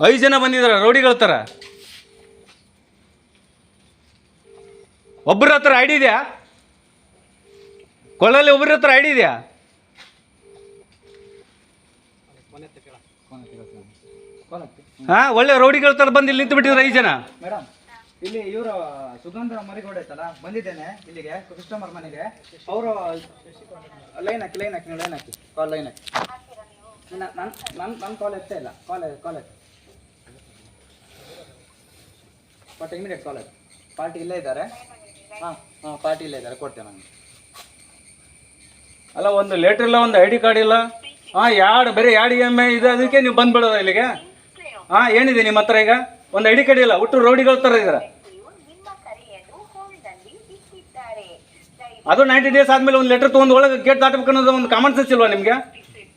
ಐದು ಜನ ಬಂದಿದ್ದಾರೆ ರೌಡಿಗಳ ಥರ ಒಬ್ಬರ ಹತ್ರ ಐಡಿ ಇದೆಯಾ? ಕೊಳ್ಳಲ್ಲಿ ಒಬ್ಬರ ಹತ್ರ ಐಡಿ ಇದೆಯಾ? ಹಾ, ಒಳ್ಳೆ ರೌಡಿಗಳ ಥರ ಬಂದು ಇಲ್ಲಿ ನಿಂತು ಬಿಟ್ಟಿದ್ರು ಐದು ಜನ. ಮೇಡಮ್, ಇಲ್ಲಿ ಇವರು ಸುಗಂಧ ಮರಿಗೌಡ ಐತಲ್ಲ, ಬಂದಿದ್ದೇನೆ ಇಲ್ಲಿಗೆ ಕಸ್ಟಮರ್ ಮನೆಗೆ. ಅವರು, ಲೈನ್ ಹಾಕಿ ಲೈನ್ ಹಾಕಿ ಲೈನ್ ಹಾಕಿ, ಕಾಲ್ ಲೈನ್ ಹಾಕಿ. ನನ್ನ ನನ್ನ ನನ್ನ ಕಾಲ್ ಎತ್ತೇ ಇಲ್ಲ ಕಾಲ್ ಕಾಲ್ ಎತ್ತಿ ಬಟ್ ಇಮಿಡಿಯೇಟ್ ಕಾಲ್ ಆಯ್ತು ಪಾರ್ಟಿ ಇಲ್ಲೇ ಇದ್ದಾರೆ. ಹಾಂ ಹಾಂ ಪಾರ್ಟಿ ಇಲ್ಲೇ ಇದ್ದಾರೆ. ಕೊಡ್ತೇವೆ ನಾನು. ಅಲ್ಲ, ಒಂದು ಲೆಟ್ರ್ ಇಲ್ಲ, ಒಂದು ಐ ಡಿ ಕಾರ್ಡ್ ಇಲ್ಲ? ಹಾಂ ಎರಡು ಬರೀ ಎರಡು ಇ ಎಂ ಐ ಇದೆ, ಅದಕ್ಕೆ ನೀವು ಬಂದ್ಬಿಡೋದ ಇಲ್ಲಿಗೆ? ಹಾಂ, ಏನಿದೆ ನಿಮ್ಮ ಹತ್ರ ಈಗ? ಒಂದು ಐ ಡಿ ಕಾರ್ಡ್ ಇಲ್ಲ ಹುಟ್ಟು ರೋಡಿಗಳ ಥರ ಇದ್ದಾರೆ ಅದು ನೈಂಟಿ ಡೇಸ್ ಆದಮೇಲೆ ಒಂದು ಲೆಟರ್ ತೊಗೊಂಡು ಒಳಗೆ ಗೇಟ್ ದಾಟಬೇಕು ಅನ್ನೋದು ಒಂದು ಕಾಮನ್ ಸೆನ್ಸ್ ಇಲ್ವಾ ನಿಮಗೆ?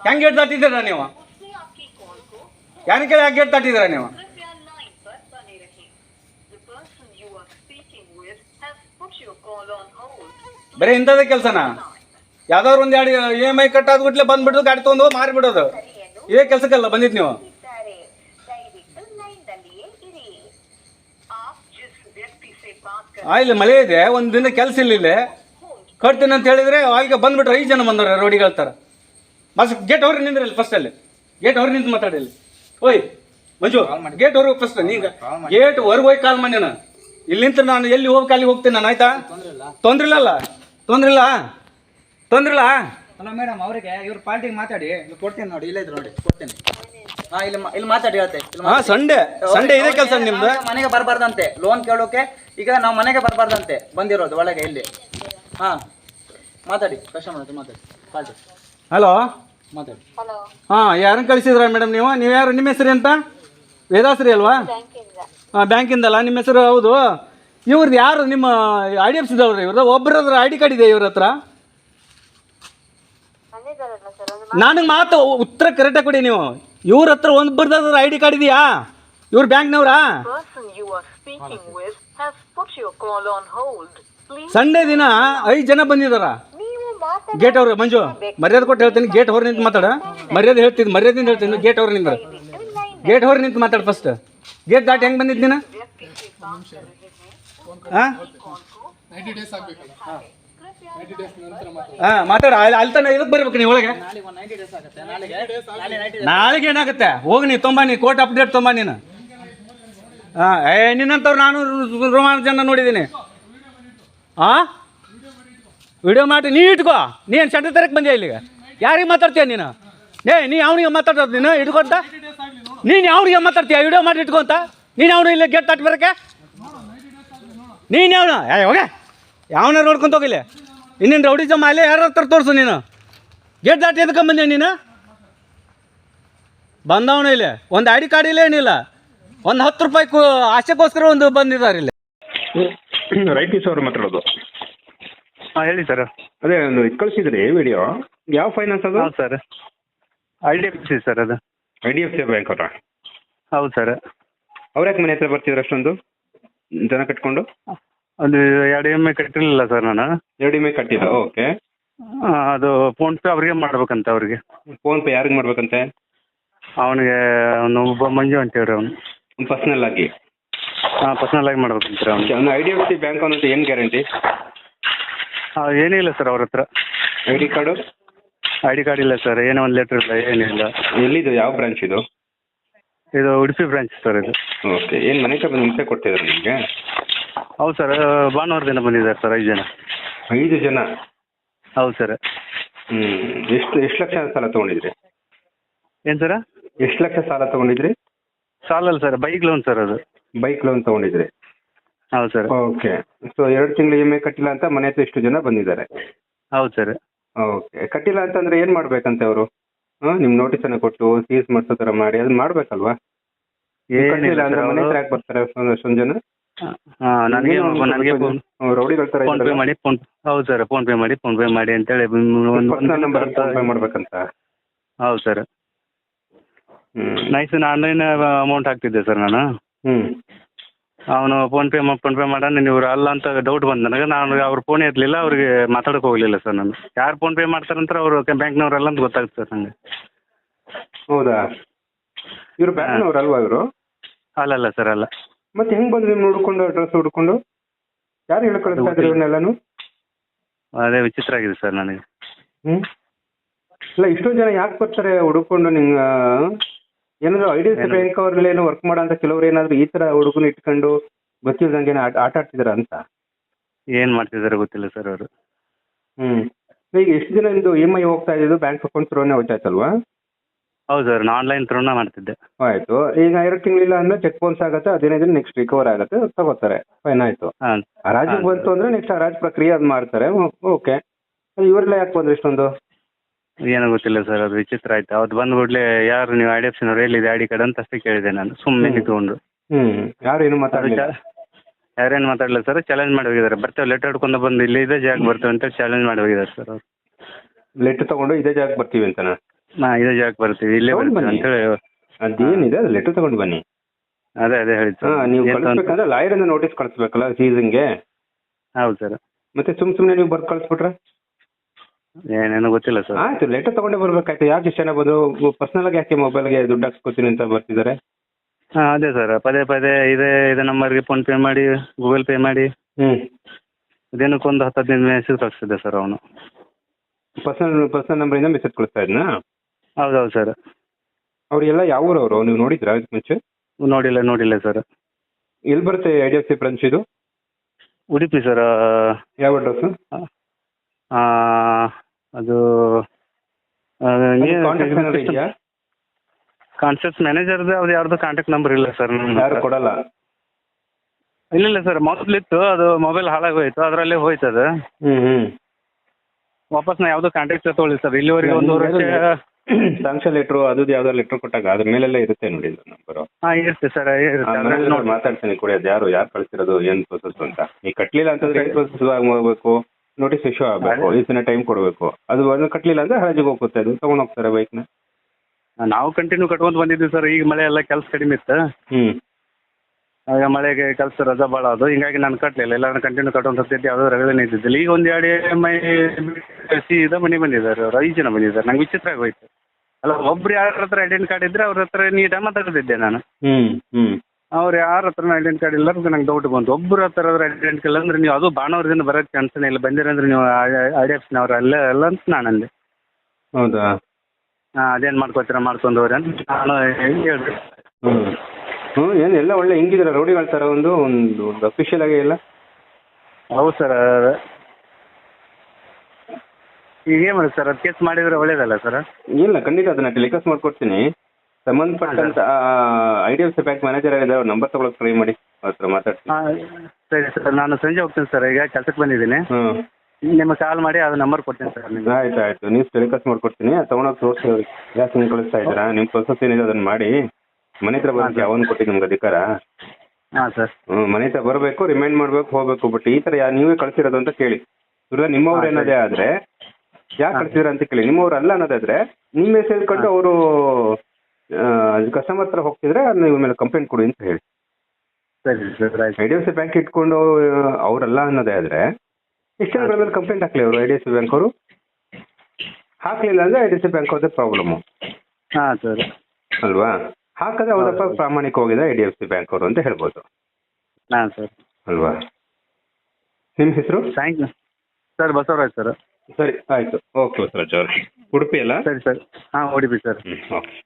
ಹೆಂಗೆ ಗೇಟ್ ದಾಟಿದ್ದೀರಾ ನೀವು? ಯಾರ ಕೇಳಿ ಯಾಕೆ ಗೇಟ್ ದಾಟಿದ್ದೀರಾ ನೀವು? ಬರೀ ಇಂಥದ ಕೆಲಸನಾ? ಯಾವ್ದಾದ್ರು ಒಂದು ಎರಡು ಇ ಎಂ ಐ ಕಟ್ ಆದ್ಬಿಟ್ಲೆ ಬಂದ್ಬಿಡೋದು ಗಾಡಿ ತೊಗೊಂಡು ಮಾರಿ ಬಿಡೋದು ಇದೇ ಕೆಲ್ಸಕ್ಕಲ್ಲ ಬಂದಿದ್ದು ನೀವು? ಇಲ್ಲಿ ಮಳೆ ಇದೆ ಒಂದು ದಿನ ಕೆಲಸ ಇಲ್ಲ ಕಟ್ತೀನಿ ಅಂತ ಹೇಳಿದ್ರೆ ಅಲ್ಲಿಗೆ ಬಂದ್ಬಿಟ್ರೆ ಐದು ಜನ ಬಂದವ್ರೆ ರೋಡಿಗೆ ಹೇಳ್ತಾರೆ ಬಸ್ ಗೇಟ್ ಅವ್ರಿ ನಿಂದ್ರಿ ಇಲ್ಲಿ ಫಸ್ಟ್ ಅಲ್ಲಿ. ಗೇಟ್ ಅವ್ರಿ ನಿಂತು ಮಾತಾಡಿ ಓಯ್ ಮಂಜು ಗೇಟ್ ಅವ್ರಿಗೆ ಫಸ್ಟ್ ನೀನು ಗೇಟ್ ಹೊರಗೆ ಹೋಗಿ ಕಾಲ್ ಮಾಡಿ ಇಲ್ಲಿ ನಿಂತು ನಾನು ಎಲ್ಲಿ ಹೋಗ್ಬೇಕು ಅಲ್ಲಿ ಹೋಗ್ತೀನಿ ನಾನು ಆಯ್ತಾ? ತೊಂದ್ರೆ ಇಲ್ಲ ತೊಂದ್ರೆ ಇಲ್ಲ ತೊಂದ್ರೆ ಇಲ್ಲ ಅಲ್ಲ ಮೇಡಮ್ ಅವರಿಗೆ ಇವ್ರ ಪಾರ್ಟಿಗೆ ಮಾತಾಡಿ. ಇಲ್ಲಿ ಕೊಡ್ತೀನಿ ನೋಡಿ ಇಲ್ಲೇ ಇದ್ರು ನೋಡಿ ಕೊಡ್ತೀನಿ. ಹಾಂ ಇಲ್ಲಿ ಮಾ- ಇಲ್ಲಿ ಮಾತಾಡಿ ಹೇಳ್ತೆ. ಇಲ್ಲಿ ಹಾ ಸಂಡೇ ಸಂಡೇ ಇದೆ ಕೆಲಸ ಅವ್ರಿಗೆ ನಿಮ್ದು. ನಾವು ಮನೆಗೆ ಬರಬಾರ್ದಂತೆ. ಲೋನ್ ಕೇಳೋಕೆ ಈಗ ನಾವು ಮನೆಗೆ ಬರಬಾರ್ದಂತೆ ಬಂದಿರೋದು ಒಳಗೆ ಇಲ್ಲಿ. ಹಾ ಮಾತಾಡಿ ಕಸ್ಟಮರ್ ಹತ್ರ ಮಾತಾಡಿ. ಪಾರ್ಟಿ ಹಲೋ ಮಾತಾಡಿ. ಹಲೋ ಹಾಂ ಯಾರನ್ನ ಕಳಿಸಿದ್ರ ಮೇಡಮ್ ನೀವು? ನೀವು ಯಾರು ನಿಮ್ಮ ಹೆಸರು ಅಂತ ವೇದಾಸ್ರಿ ಅಲ್ವಾ? ಬ್ಯಾಂಕಿಂದ ಬ್ಯಾಂಕಿಂದಲ್ಲ ನಿಮ್ಮ ಹೆಸರು ಹೌದು? ಇವ್ರದ್ದು ಯಾರು? ನಿಮ್ಮ ಐ ಡಿ ಎಫ್ ಸಿದವ್ರಿ ಇವ್ರದ್ದು ಒಬ್ಬರದ್ರ ಐ ಡಿ ಕಾರ್ಡ್ ಇದೆ ಇವ್ರ ಹತ್ರ? ನನಗೆ ಮಾತು ಉತ್ತರ ಕರೆಕ್ಟಾಗಿ ಕೊಡಿ ನೀವು. ಇವ್ರ ಹತ್ರ ಒಂದು ಬರ್ದಾದ್ರ ಐ ಡಿ ಕಾರ್ಡ್ ಇದೆಯಾ? ಇವ್ರ ಬ್ಯಾಂಕ್ನವ್ರಾ? ಸಂಡೇ ದಿನ ಐದು ಜನ ಬಂದಿದಾರ. ಗೇಟ್ ಅವ್ರ ಮಂಜು ಮರ್ಯಾದೆ ಕೊಟ್ಟು ಹೇಳ್ತೀನಿ ಗೇಟ್ ಹೊರ ನಿಂತು ಮಾತಾಡ. ಮರ್ಯಾದೆ ಹೇಳ್ತೀನಿ ಮರ್ಯಾದಿಂದ ಹೇಳ್ತೀನಿ ಗೇಟ್ ಅವ್ರ ನಿಂದ ಗೇಟ್ ಹೊರ ನಿಂತು ಮಾತಾಡ ಫಸ್ಟ್ ಗೇಟ್ ದಾಟಿ ಹೆಂಗ್ ಬಂದಿದ್ ನೀನು? ಮಾತಾಡ. ಅಲ್ಲಿ ತಾನೆ ಇದಕ್ಕೆ ಬರ್ಬೇಕು ನೀವು ಒಳಗೆ. ನಾಳೆಗೆ ಏನಾಗುತ್ತೆ? ಹೋಗಿ ನೀ ತೊಂಬ ನೀ ಕೋರ್ಟ್ ಅಪ್ಡೇಟ್ ತೊಂಬ ನೀನು. ಏ ನಿನ್ನಂತವ್ರು ನಾನು ಸುಮಾರು ಜನ ನೋಡಿದ್ದೀನಿ. ಹಾ ವಿಡಿಯೋ ಮಾಡಿ ನೀ ಇಟ್ಕೋ. ನೀನು ಸಣ್ಣ ತರಕ್ಕೆ ಬಂದೆ ಇಲ್ಲಿಗೆ? ಯಾರಿಗೆ ಮಾತಾಡ್ತೀಯ ನೀನು? ಏ ನೀ ಅವನಿಗೆ ಮಾತಾಡೋದು ನೀನು? ಇಟ್ಕೊಡ್ತಾ? ನೀನು ಯಾವನಿಗೆ ಮಾತಾಡ್ತೀಯ? ವಿಡಿಯೋ ಮಾಡಿ ಇಟ್ಕೊಂತ ನೀನು ಅವನು ಇಲ್ಲ ಗೆಟ್ ತಟ್ಟು ಬರಕ್ಕೆ? ನೀನು ಯಾವನ? ಏ ಹೋಗೆ. ಯಾವನ ನೋಡ್ಕೊಂತ ಹೋಗಿಲ್ಲ ಇನ್ನೇನು ರೌಡಿ ಜಮ್ಮ ಅಲ್ಲೇ ಯಾರ ಹತ್ರ ತೋರಿಸು ನೀನು? ಗೇಟ್ ದಾಟಿ ಎದಕ್ಕೆ ಬಂದೆ ನೀನು? ಬಂದವನು ಇಲ್ಲ. ಒಂದು ಐ ಡಿ ಕಾರ್ಡ್ ಇಲ್ಲ ಏನಿಲ್ಲ. ಒಂದು ಹತ್ತು ರೂಪಾಯಿ ಕು ಆಸೆಗೋಸ್ಕರ ಒಂದು ಬಂದಿದ್ದಾರೆ ಇಲ್ಲಿ. ರೈಟ್ ಸರ್ ಅವರು ಮಾತಾಡೋದು. ಹಾಂ ಹೇಳಿ ಸರ್. ಅದೇ ಕಳಿಸಿದ್ರಿ ವಿಡಿಯೋ ಯಾವ ಫೈನಾನ್ಸ್ ಅದು? ಹೌದು sir. I D F C sir ಅದು. I D F C bank ಅವರ? ಹೌದು ಸರ್. ಅವ್ರು ಯಾಕೆ ಮನೆ ಹತ್ರ ಬರ್ತಿದ್ರು ಅಷ್ಟೊಂದು? ಜನ ಕಟ್ಕೊಂಡು? ಅದು ಎರಡು ಇ ಎಂ ಐ ಕಟ್ಟಿರಲಿಲ್ಲ ಸರ್ ನಾನು. ಎರಡು ಇಮೆ ಕಟ್ಟಿಲ್ಲ ಓಕೆ. ಆ, ಅದು ಫೋನ್ಪೇ ಅವ್ರಿಗೆ ಮಾಡ್ಬೇಕಂತ ಅವ್ರಿಗೆ. ಫೋನ್ ಪೇ ಯಾರಿಗೆ ಮಾಡ್ಬೇಕಂತೆ? ಅವನಿಗೆ ಅವನು ಒಬ್ಬ ಮಂಜು ಅಂತೇಳಿ ಅವನು. ಪರ್ಸ್ನಲ್ ಆಗಿ? ಹಾಂ ಪರ್ಸನಲ್ ಆಗಿ ಮಾಡ್ಬೇಕಂತ ಅವನಿಗೆ ಒಂದು I D F C bank ಅನ್ನೋದು ಏನು ಗ್ಯಾರಂಟಿ ಏನಿಲ್ಲ ಸರ್ ಅವ್ರ ಹತ್ರ. I D card I D card ಇಲ್ಲ ಸರ್ ಏನೋ ಒಂದು ಲೆಟ್ರ್ ಇಲ್ಲ ಏನಿಲ್ಲ ಎಲ್ಲಿದು ಯಾವ ಬ್ರಾಂಚ್ ಇದು? ಇದು ಉಡುಪಿ ಬ್ರಾಂಚ್ ಸರ್ ಇದು. ಓಕೆ ಏನು ಮನೆ ಕಡೆ ಹಿಂಸೆ ಕೊಡ್ತಿದ್ರು ನಿಮಗೆ? ಹೌದು ಸರ್ ಭಾನುವಾರ ದಿನ ಬಂದಿದ್ದಾರೆ ಸರ್ ಐದು ಜನ. ಐದು ಜನ? ಹೌದು ಸರ್ ಹ್ಞೂ ಎಷ್ಟು ಎಷ್ಟು ಲಕ್ಷ ಸಾಲ ತೊಗೊಂಡಿದ್ರಿ? ಏನು ಸರ್ ಎಷ್ಟು ಲಕ್ಷ ಸಾಲ ತೊಗೊಂಡಿದ್ರಿ? ಸಾಲಲ್ಲ ಸರ್ ಬೈಕ್ ಲೋನ್ ಸರ್ ಅದು. ಬೈಕ್ ಲೋನ್ ತೊಗೊಂಡಿದ್ರಿ? ಹೌದು ಸರ್ ಓಕೆ ಸೊ ಎರಡು ತಿಂಗಳು ಇ ಎಂ ಐ ಕಟ್ಟಿಲ್ಲ ಅಂತ ಮನೆ ಹತ್ರ ಇಷ್ಟು ಜನ ಬಂದಿದ್ದಾರೆ. ಹೌದು ಸರ್ ಓಕೆ ಕಟ್ಟಿಲ್ಲ ಅಂತಂದ್ರೆ ಏನು ಮಾಡ್ಬೇಕಂತೆ ಅವರು? ಹಾಂ ನೋಟಿಸ್ ನೋಟಿಸನ್ನು ಕೊಟ್ಟು ಸೀಸ್ ಮಾಡಿಸೋ ಥರ ಮಾಡಿ ಅದನ್ನ ಮಾಡ್ಬೇಕಲ್ವಾ? ಏನಿಲ್ಲ ಅಂದ್ರೆ ಮನೆ ಹತ್ರ ಯಾಕೆ ಬರ್ತಾರೆ ಅಷ್ಟೊಂದು ಜನ? ಹಾಂ ನನಗೆ ನನಗೆ ಫೋನ್ ರೌಡಿಗಳ ಥರ ಫೋನ್ ಪೇ ಮಾಡಿ ಫೋನ್ ಹೌದು ಸರ್ ಫೋನ್ ಪೇ ಮಾಡಿ ಫೋನ್ ಪೇ ಮಾಡಿ ಅಂತೇಳಿ ಒಂದು ನಂಬರ್ ಫೋನ್ ಪೇ ಮಾಡ್ಬೇಕಂತ? ಹೌದು ಸರ್. ನೈಸ್ ಆನ್ಲೈನ್ ಅಮೌಂಟ್ ಹಾಕ್ತಿದ್ದೆ ಸರ್ ನಾನು. ಹ್ಮ್. ಅವನು ಫೋನ್ ಪೇ ಫೋನ್ ಪೇ ಮಾಡಣ ನೀವು ಅಲ್ಲ ಅಂತ ಡೌಟ್ ಬಂದು ನನಗೆ. ನಾನು ಅವ್ರ ಫೋನ್ ಇರಲಿಲ್ಲ ಅವ್ರಿಗೆ ಮಾತಾಡಕ್ಕೆ ಹೋಗಲಿಲ್ಲ ಸರ್ ನಾನು. ಯಾರು ಫೋನ್ ಪೇ ಮಾಡ್ತಾರಂತ ಅವರು ಬ್ಯಾಂಕ್ನವ್ರಲ್ಲ ಅಂತ ಗೊತ್ತಾಗುತ್ತೆ ಸರ್ ನನಗೆ ಹೌದಾ? ಇವ್ರು ಬ್ಯಾಂಕ್ನವ್ರು ಅಲ್ವಾ ಇವರು? ಅಲ್ಲಲ್ಲ ಸರ್ ಅಲ್ಲ. ಮತ್ತೆ ಹೆಂಗ್ ಬಂದ್ರಿ ನೀವು ಹುಡ್ಕೊಂಡು ಅಡ್ರೆಸ್ ಹುಡ್ಕೊಂಡು? ಯಾರು ಹೇಳಿ ಕಳಿಸ್ತಾ ಇದ್ರು ಇವನ್ನೆಲ್ಲಾನು? ಅದೇ ವಿಚಿತ್ರ ಆಗಿದೆ ಸರ್ ನನಗೆ. ಹ್ಮ್. ಇಲ್ಲ ಇಷ್ಟೊಂದು ಜನ ಯಾಕೆ ಬರ್ತಾರೆ ಹುಡುಕೊಂಡು ನಿಂಗ? ಏನಾದ್ರು ಐಡಿಯಲ್ ಡಿ ಬ್ಯಾಂಕ್ ಅವ್ರಲ್ಲಿ ಏನೋ ವರ್ಕ್ ಮಾಡೋ ಅಂತ ಕೆಲವ್ರು ಏನಾದ್ರು ಈ ತರ ಹುಡುಗನ ಇಟ್ಕೊಂಡು ಗೊತ್ತಿಲ್ದಂಗೆ ಆಟ ಆಡ್ತಿದಾರ ಅಂತ? ಏನ್ ಮಾಡ್ತಿದಾರೆ ಗೊತ್ತಿಲ್ಲ ಸರ್ ಅವರು. ಹ್ಮ್. ಈಗ ಎಷ್ಟು ದಿನ ನಿಮ್ದು ಇ ಎಂ ಐ ಹೋಗ್ತಾ ಇದ್ದು ಬ್ಯಾಂಕ್ ಅಕೌಂಟ್ ಥ್ರೋನೇ ಹೋಗ್ತಾಯ್ತಲ್ವಾ ಹೌದು ಸರ್ ನಾನು ಆನ್ಲೈನ್ ತ್ರೋನ ಮಾಡ್ತಿದ್ದೆ. ಆಯ್ತು. ಈಗ ಎರಡು ತಿಂಗಳಿಲ್ಲ ಅಂದ್ರೆ ಚೆಕ್ ಬೌನ್ಸ್ ಆಗುತ್ತೆ ಹದಿನೈದು ದಿನ ನೆಕ್ಸ್ಟ್ ರಿಕವರ್ ಆಗುತ್ತೆ ತಗೋತಾರೆ. ಫೈನ್ ಆಯ್ತು. ಆ ಹರಾಜಿಗೆ ಬಂತು ಅಂದ್ರೆ ನೆಕ್ಸ್ಟ್ ಹರಾಜ್ ಪ್ರಕ್ರಿಯೆ ಅದು ಮಾಡ್ತಾರೆ. ಓಕೆ ಇವರೆಲ್ಲ ಯಾಕೆ ಬಂದ್ರೆ ಇಷ್ಟೊಂದು? ಏನೋ ಗೊತ್ತಿಲ್ಲ ಸರ್ ಅದು ವಿಚಿತ್ರ ಆಯ್ತು. ಅವತ್ತು ಬಂದ ಕೂಡಲೇ ಯಾರು ನೀವು ಐ ಡಿ ಎಫ್ ಸಿನವ್ರು ಎಲ್ಲಿದೆ ಐ ಡಿ ಕಾರ್ಡ್ ಅಂತ ಅಷ್ಟೇ ಕೇಳಿದೆ ನಾನು. ಸುಮ್ಮನೆ ನಿಂತ್ಕೊಂಡು. ಹ್ಮ್ ಯಾರು ಏನು ಮಾತಾಡಲಿಲ್ಲ? ಯಾರೇನು ಮಾತಾಡಲಿಲ್ಲ ಸರ್ ಚಾಲೆಂಜ್ ಮಾಡಿ ಹೋಗಿದ್ದಾರೆ. ಬರ್ತೇವೆ ಲೆಟರ್ ಹಿಡ್ಕೊಂಡು ಬಂದು ಇಲ್ಲಿ ಇದೇ ಜಾಗ ಬರ್ತೇವೆ ಅಂತ ಚಾಲೆಂಜ್ ಮಾಡಿ ಹೋಗಿದ್ದಾರೆ ಸರ್ ಅವರು. ಲೆಟರ್ ತಗೊಂಡು ಇದೇ ಜಾಗಕ್ಕೆ ಬರ್ತೀವಿ ಅಂತನಾ ಹಾಂ ಇದೇ ಜಾಗಕ್ಕೆ ಬರ್ತೀವಿ ಇಲ್ಲೇ ತಗೊಂಡ್ ಬರ್ತೀವಿ ಬನ್ನಿ. ಅಂತೇಳಿ ಅದೇನಿದೆ ಅದು ಲೆಟರ್ ತಗೊಂಡು ಬನ್ನಿ. ಅದೇ ಅದೇ ಹೇಳಿ ಹಾ ಸರ್ ನೀವು ಅಂತ- ಕಳಿಸ್ಬೇಕಂದ್ರೆ ಲಾಯರಿಂದ ನೋಟಿಸ್ ಕಳಿಸ್ಬೇಕಲ್ಲ ಸೀಸನ್ಗೆ ಹೌದು ಸರ್ ಮತ್ತೆ ಸುಮ್ ಸುಮ್ಮನೆ ನೀವು ಬರ್ದು ಕಳಿಸ್ಬಿಟ್ರೆ? ಏನೇನೋ ಗೊತ್ತಿಲ್ಲ ಸರ್. ಆಯ್ತು ಲೆಟರ್ ತಗೊಂಡೇ ಬರ್ಬೇಕಾಯ್ತು. ಯಾಕೆ ಇಷ್ಟ ಜನ ಬಂದು ಪರ್ಸನಲ್ ಆಗಿ ಯಾಕೆ ಮೊಬೈಲ್ಗೆ ದುಡ್ಡು ಹಾಕ್ಸ್ಕೊತೀನಿ ಅಂತ ಬರ್ತಿದ್ದಾರೆ? ಹಾಂ ಅದೇ ಸರ್. ಪದೇ ಪದೇ ಇದೇ ಇದೇ ನಂಬರ್ಗೆ ಫೋನ್ ಪೇ ಮಾಡಿ ಗೂಗಲ್ ಪೇ ಮಾಡಿ. ಹ್ಮ್. ದಿನಕ್ಕೆ ಒಂದು ಹತ್ತು ಹದಿನೈದು ಮೆಸೇಜ್ ಕಳಿಸ್ತಿದ್ದೆ ಸರ್ ಅವನು. ಪರ್ಸನಲ್ ಪರ್ಸನಲ್ ನಂಬರಿಂದ ಮೆಸೇಜ್ ಕಳಿಸ್ತಾ ಇದ್ನಾ? ಹೌದು ಹೌದು ಸರ್. ಅವರಿಗೆಲ್ಲ ಯಾವ ಊರವರು? ನೀವು ನೋಡಿದ್ರಾ ಇದಕ್ಕೆ ಮುಂಚೆ? ನೋಡಿಲ್ಲ ನೋಡಿಲ್ಲ ಸರ್. ಎಲ್ಲಿ ಬರುತ್ತೆ I D F C branch ಇದು? ಉಡುಪಿ ಸರ್ ಯಾವ ಅಡ್ರೆಸ್ ಅದು ಕಾನ್ಸೆಪ್ಟ್ ಮ್ಯಾನೇಜರ್ದು ಅದು ಯಾರ್ದು ಕಾಂಟ್ಯಾಕ್ಟ್ ನಂಬರ್ ಇಲ್ಲ ಸರ್ ಯಾರು ಕೊಡಲ್ಲ? ಇಲ್ಲ ಇಲ್ಲ ಸರ್ ಮೊದಲಿತ್ತು ಅದು ಮೊಬೈಲ್ ಹಾಳಾಗಿ ಹೋಯ್ತು ಅದರಲ್ಲಿ ಹೋಯ್ತು ಅದು. ವಾಪಸ್ ನಾ ಯಾವುದೋ ಕಾಂಟ್ಯಾಕ್ಟ್ ತಗೊಳ್ಳಿ ಸರ್ ಇಲ್ಲಿವರೆಗೆ ಒಂದು ವರ್ಷ ಸಾಂಕ್ಷನ್ ಲೆಟ್ರು ಅದು ಯಾವ್ದೋ ಲೆಟ್ರ್ ಕೊಟ್ಟಾಗ ಅದ್ರ ಮೇಲೆಲ್ಲ ಇರುತ್ತೆ ನೋಡಿ ನಂಬರು ಹಾಂ ಇರುತ್ತೆ ಸರ್ ಇರುತ್ತೆ. ನೋಡಿ. ಮಾತಾಡ್ತೀನಿ ಕೊಡಿ ಅದು ಯಾರು ಯಾರು ಕಳಿಸಿರೋದು ಏನ್ ಪ್ರೊಸೆಸ್ ಅಂತ. ನೀವು ಕಟ್ಲಿಲ್ಲ ಅಂತಂದ್ರೆ ಏನು ಪ್ರೊಸೆಸ್ ಹೋಗ್ಬೇಕು? ನೋಟಿಸ್ ಇಶ್ಯೂ ಆಗಬೇಕು. ಈ ದಿನ ಟೈಮ್ ಕೊಡಬೇಕು. ಅದು ಅದನ್ನ ಕಟ್ಟಲಿಲ್ಲ ಅಂದ್ರೆ ಹರಾಜಿಗೆ ಹೋಗುತ್ತೆ ಅದು ತಗೊಂಡ್ ಹೋಗ್ತಾರೆ ಬೈಕ್ನ ನಾವು ಕಂಟಿನ್ಯೂ ಕಟ್ಕೊಂತ ಬಂದಿದ್ವಿ ಸರ್ ಈಗ ಮಳೆ ಎಲ್ಲ ಕೆಲಸ ಕಡಿಮೆ ಇತ್ತು. ಹ್ಮ್. ಆಗ ಮಳೆಗೆ ಕೆಲಸ ರಜಾ ಭಾಳ ಅದು. ಹಿಂಗಾಗಿ ನಾನು ಕಟ್ಟಲಿಲ್ಲ ನಾನು ಕಂಟಿನ್ಯೂ ಕಟ್ಟುವಂತ ಸ್ಥಿತಿ ಯಾವುದೋ ರಗಳೆ ಇದ್ದಿದ್ದಿಲ್ಲ ಈಗ ಒಂದು ಎರಡು ಮೈ ಸಿ ಸೀದಾ ಮನೆ ಬಂದಿದ್ದಾರೆ ಅವ್ರು. ಐದು ಜನ ಬಂದಿದ್ದಾರೆ. ನಂಗೆ ವಿಚಿತ್ರ ಆಗೋಯ್ತು. ಅಲ್ಲ ಒಬ್ರು ಯಾರ ಹತ್ರ ಐಡೆಂಟಿ ಕಾರ್ಡ್ ಇದ್ರೆ ಅವ್ರ ಹತ್ರ ನೀಟಾಗಿ ಮಾತಾಡ್ತಿದ್ದೆ ನಾನು. ಹ್ಮ್ ಹ್ಮ್. ಅವ್ರು ಯಾರ ಹತ್ರ ಐಡೆಂಟಿ ಕಾರ್ಡ್ ಇಲ್ಲ ಅಂತ ನಂಗೆ ಡೌಟ್ ಬಂತು. ಒಬ್ಬರ ಹತ್ರ ಐಡೆಂಟಿ ಕಾರ್ಡ್ ಅಂದ್ರೆ ನೀವು ಅದು ಭಾನುವಾರದಿಂದ ಬರೋಕ್ಕೆ ಚಾನ್ಸನೇ ಇಲ್ಲ ಬಂದಿರಂದ್ರೆ ನೀವು ಐ ಡಿ ಎಫ್ ಸಿನವ್ರು ಅಲ್ಲೇ ಅಲ್ಲ ಅಂತ ನಾನು ಅಂದೆ. ಹೌದಾ? ಹಾಂ ಅದೇನು ಮಾಡ್ಕೋತೀರ? ಮಾಡ್ಕೊಂಡವ್ರೆ ಅಂತ ನಾನು ಹೇಳಿದೆ. ಹ್ಞೂ ಹ್ಞೂ ಏನು ಎಲ್ಲ ಒಳ್ಳೆ ಹಿಂಗಿದ್ರ? ರೌಡಿಗಳ ತರ ಒಂದು ಒಂದು ಅಫಿಷಿಯಲ್ ಆಗಿ ಇಲ್ಲ? ಹೌದು ಸರ್ ಈಗ ಏನು ಮಾಡೋದು ಸರ್? ಅದು ಕೇಸ್ ಮಾಡಿದರೆ ಒಳ್ಳೇದಲ್ಲ ಸರ್? ಇಲ್ಲ ಖಂಡಿತ ಅದನ್ನ ಟೆಲಿಕಾಸ್ಟ್ ಮಾಡ್ಕೊಡ್ತೀನಿ. ಸಂಬಂಧಪಟ್ಟಂತ I D F C bank manager ಆಗಿದ್ದಾರೆ ಅವ್ರ ನಂಬರ್ ತಗೊಳಕ್ ಟ್ರೈ ಮಾಡಿ ಅವ್ರ ಹತ್ರ ಮಾತಾಡ್ತೀನಿ. ಸರಿ ಸರ್ ನಾನು ಸಂಜೆ ಹೋಗ್ತೀನಿ ಸರ್ ಈಗ ಕೆಲಸಕ್ಕೆ ಬಂದಿದ್ದೀನಿ. ಹ್ಮ್. ನಿಮಗೆ ಕಾಲ್ ಮಾಡಿ ಅದು ನಂಬರ್ ಕೊಡ್ತೀನಿ ಸರ್ ನಿಮ್ಗೆ. ಆಯ್ತು ಆಯ್ತು. ನೀವು ಟೆಲಿಕಾಸ್ಟ್ ಮಾಡ್ಕೊಡ್ತೀನಿ ತಗೊಂಡೋಗಿ ತೋರಿಸಿ ಗ್ಯಾಸ್ ಕಳಿಸ್ತಾ ಇದ್ದೀರಾ ನಿಮ್ಮ ಪ್ರೊಸೆಸ್ ಏನಿದೆ ಅದನ್ನ ಮಾಡಿ ಮನೆ ಹತ್ರ ಬರೋಕ್ಕೆ ಯಾವನ್ ಕೊಟ್ಟಿದ್ದು ನಿಮ್ಗೆ ಅಧಿಕಾರ? ಹಾಂ ಸರ್. ಹ್ಮ್ ಮನೆ ಹತ್ರ ಬರಬೇಕು ರಿಮೈಂಡ್ ಮಾಡಬೇಕು ಹೋಗ್ಬೇಕು ಬಟ್ ಈ ಥರ ಯಾ ನೀವೇ ಕಳಿಸಿರೋದು ಅಂತ ಕೇಳಿ. ಇವಾಗ ನಿಮ್ಮವ್ರು ಏನದೇ ಆದ್ರೆ ಯಾಕೆ ಕಳಿಸಿದ್ರ ಅಂತ ಕೇಳಿ ನಿಮ್ಮವ್ರು ಅಲ್ಲ ಅನ್ನೋದಾದ್ರೆ ನಿಮ್ಮ ಹೆಸರು ಕಂಡು ಅವರು ಕಸ್ಟಮರ್ ಹತ್ರ ಹೋಗ್ತಿದ್ರೆ ಅದನ್ನ ಇವ್ರ ಮೇಲೆ ಕಂಪ್ಲೇಂಟ್ ಕೊಡಿ ಅಂತ ಹೇಳಿ. ಸರಿ ಸರ್ ಆಯ್ತು. I D F C bank ಇಟ್ಕೊಂಡು ಅವರಲ್ಲ ಅನ್ನೋದೇ ಆದ್ರೆ ಎಷ್ಟು ಜನಗಳ ಮೇಲೆ ಕಂಪ್ಲೇಂಟ್ ಹಾಕ್ಲಿ ಅವರು I D F C bank ಅವರು? ಹಾಕ್ಲಿಲ್ಲ ಅಂದ್ರೆ I D F C bank ಅವ್ರದ್ದೇ ಪ್ರಾಬ್ಲಮ್ಮು ಹಾಂ ಸರ್. ಅಲ್ವಾ? ಹಾಕಿದ್ರೆ ಅವರಪ್ಪ ಪ್ರಾಮಾಣಿಕವಾಗಿದೆ I D F C bank ಅವರು ಅಂತ ಹೇಳ್ಬೋದು. ಹಾಂ ಸರ್. ಅಲ್ವಾ? ನಿಮ್ಮ ಹೆಸರು? Thank you sir Basavaraj sir. ಸರಿ ಆಯ್ತು. ಓಕೆ ಬಸವರಾಜ್ ಅವ್ರೆ. ಉಡುಪಿ ಅಲ್ಲ? ಸರಿ ಸರ್. ಹಾಂ ಉಡುಪಿ ಸರ್. ಹ್ಞೂ ಓಕೆ